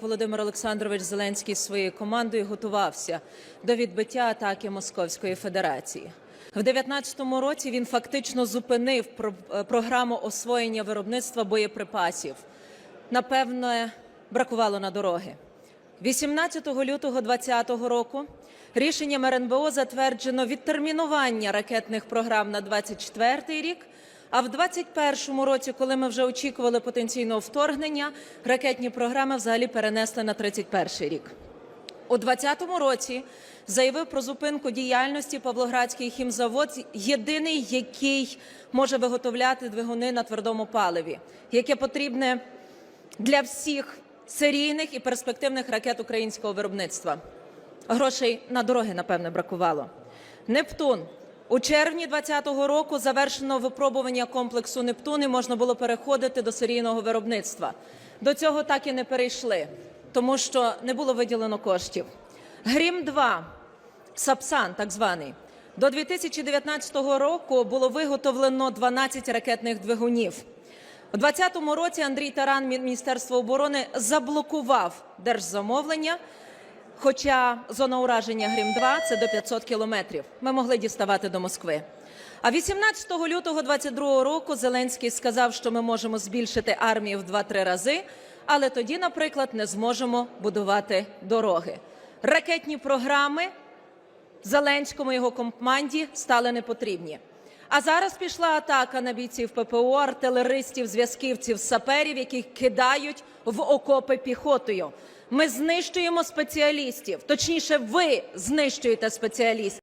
Володимир Олександрович Зеленський зі своєю командою готувався до відбиття атаки Московської Федерації. В 2019 році він фактично зупинив про- е, програму освоєння виробництва боєприпасів. Напевне, бракувало на дороги. 18 лютого 2020 року рішенням РНБО затверджено відтермінування ракетних програм на 24 рік. А в 2021 році, коли ми вже очікували потенційного вторгнення, ракетні програми взагалі перенесли на 31 рік. У 2020 році заявив про зупинку діяльності Павлоградський хімзавод, єдиний, який може виготовляти двигуни на твердому паливі, яке потрібне для всіх серійних і перспективних ракет українського виробництва. Грошей на дороги, напевне, бракувало. Нептун. У червні 2020 року завершено випробування комплексу Нептун і можна було переходити до серійного виробництва. До цього так і не перейшли, тому що не було виділено коштів. Грім 2 Сапсан, так званий. До 2019 року було виготовлено 12 ракетних двигунів. У 2020 році Андрій Таран, Міністерство оборони, заблокував держзамовлення. Хоча зона ураження Грім-2 – це до 500 кілометрів. Ми могли діставати до Москви. А 18 лютого 22 року Зеленський сказав, що ми можемо збільшити армію в 2-3 рази, але тоді, наприклад, не зможемо будувати дороги. Ракетні програми Зеленському і його команді стали непотрібні. А зараз пішла атака на бійців ППО, артилеристів, зв'язківців, саперів, яких кидають в окопи піхотою. Ми знищуємо спеціалістів, точніше, ви знищуєте спеціалістів.